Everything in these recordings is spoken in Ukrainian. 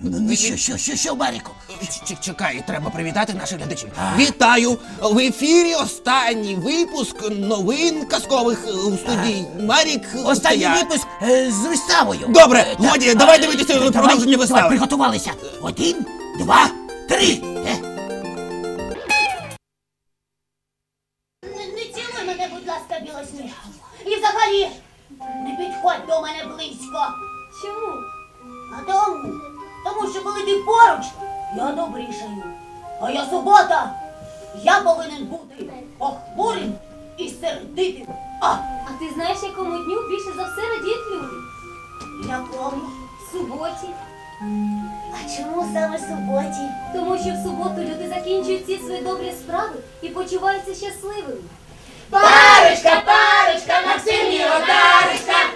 Ну що, що, що, що, Маріку? Ч- Чекай, треба привітати наших глядачів. Вітаю! В ефірі останній випуск новин казкових е, у студії. Марік. Останній я. випуск е, з виставою. Добре, Е, так, годі, давай е, дивитися давай, продовження давай, вистави. Приготувалися. Один, два, три. Е, і. А А ти знаєш, якому дню більше за все радіють люди? якому? Суботі. А чому саме суботі? Тому що в суботу люди закінчують всі свої добрі справи і почуваються щасливими. Парочка, парочка, Максимі, одарочка.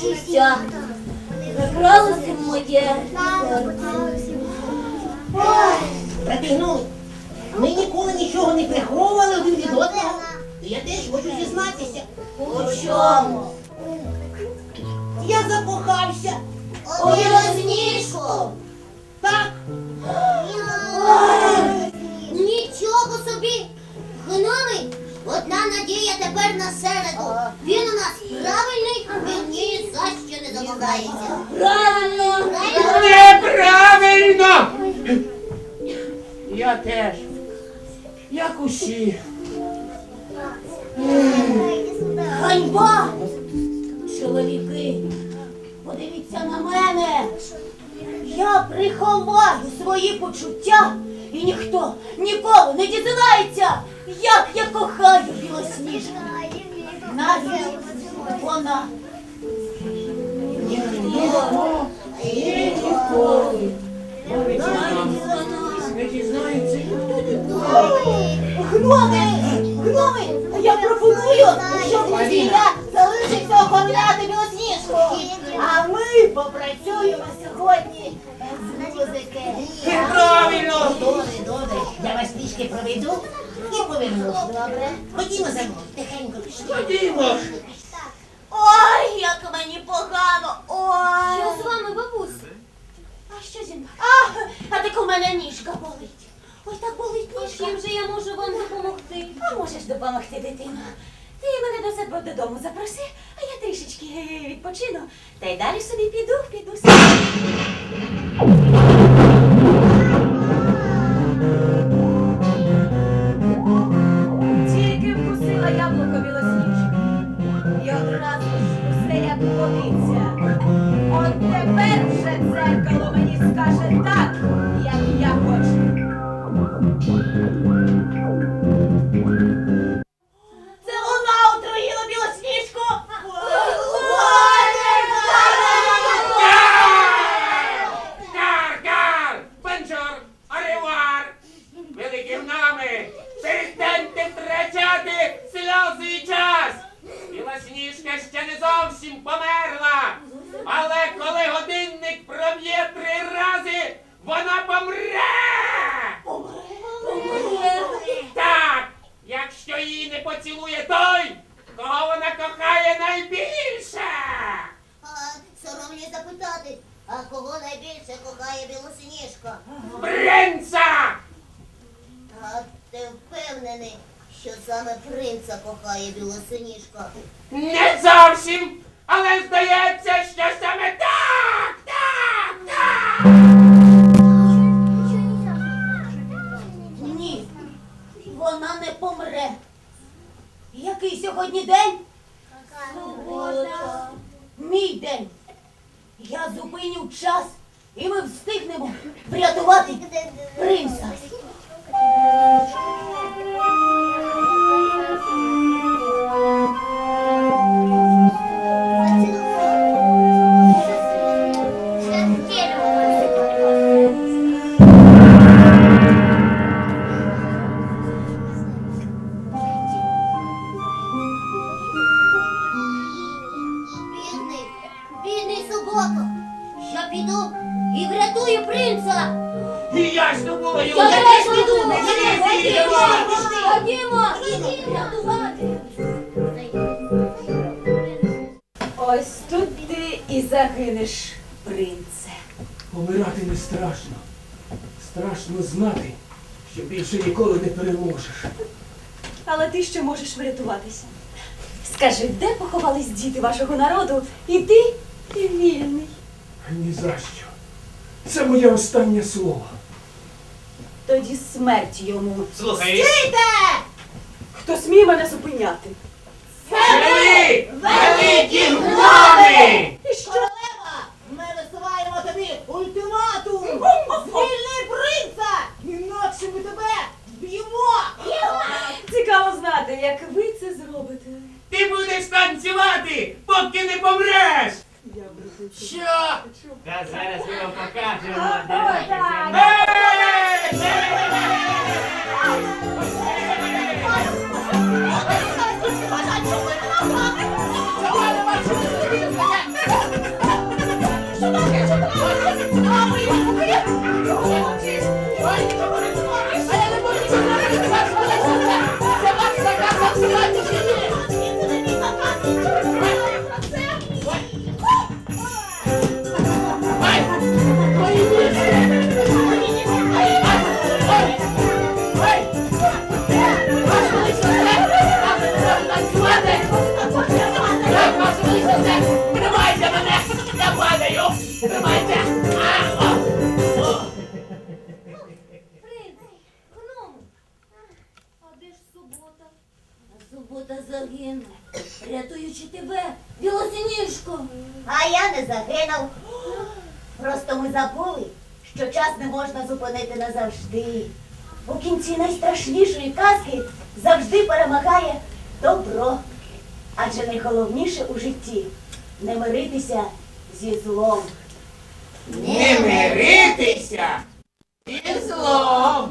Почуття закралося в моє серце. Брати, ну, ми ніколи нічого не приховували один від одного. Я теж хочу зізнатися. У чому? Я закохався. У білосніжку. Так, Нічого собі. Гноми, одна надія тепер на середу. Він у нас правильний, він ні за не. Правильно! неправильно! Я теж. Як усі. Ганьба! Чоловіки, подивіться на мене. Я приховаю свої почуття, і ніхто ніколи не дізнається, як я кохаю білосніжку. Навіть вона. Ніколи. Навіть. Не дізнається, ніхто ніколи. Гноми! Гноми! Я пропоную, щоб Лузія залишиться охороняти білосніжку. А ми попрацюємо сьогодні з музики. Правильно! Добре, добре. Я вас трішки проведу і повернусь. Добре? Ходімо за мною, тихенько пішли. Ходімо. Ой, як мені погано! Ой! Що з вами, бабусь? А що зі мною? А, а так у мене ніжка болить. Ой, так болить ніжка. Чим же я можу вам допомогти? А можеш допомогти, дитино? Ти мене до себе додому запроси, а я трішечки відпочину. Та й далі собі піду, піду собі. Мені Не зовсім, але здається, що саме так, так, так. Піду і врятую принца. І я з тобою. Я теж піду. Ходімо. Ходімо. Рятувати. Ось тут ти і загинеш, принце. Помирати не страшно. Страшно знати, що більше ніколи не переможеш. Але ти ще можеш врятуватися. Скажи, де поховались діти вашого народу, і ти і вільний. Ні за що. Це моє останнє слово. Тоді смерть йому. Слухай, Хто сміє мене зупиняти? Вели! Великі гноми! І що? Ми висуваємо тобі ультиматум! Звільни принца! Інакше ми тебе вб'ємо! Цікаво знати, як ви це зробите. Ти будеш танцювати, поки не помреш! Що? Та зараз ми вам покажемо. Тримайте не можна зупинити назавжди. У кінці найстрашнішої казки завжди перемагає добро. Адже найголовніше у житті не миритися зі злом. Не миритися зі злом!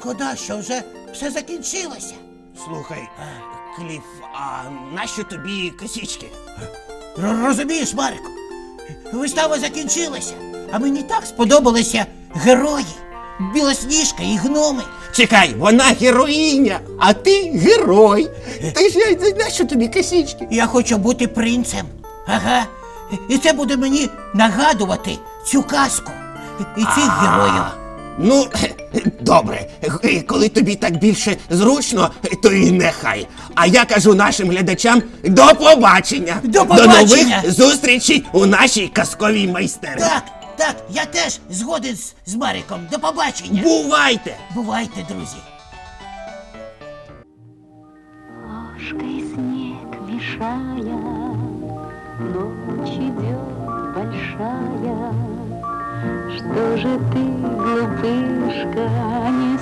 Шкода, що вже все закінчилося. Слухай, Кліф, а нащо тобі косічки? Р- Розумієш, Марику? Вистава закінчилася, а мені так сподобалися герої. Білосніжка і гноми. Чекай, вона героїня, а ти герой. Ти ж я- нащо тобі косічки? Я хочу бути принцем. Ага. І це буде мені нагадувати цю казку і цих героїв. Ну, добре, коли тобі так більше зручно, то і нехай. А я кажу нашим глядачам до побачення! До До нових зустрічей у нашій казковій майстерні. Так, так, я теж згоден з, з Мариком. До побачення. Бувайте! Бувайте, друзі. Ложкой снег мешая, Ночь идет большая. Что же ты, глупышка, не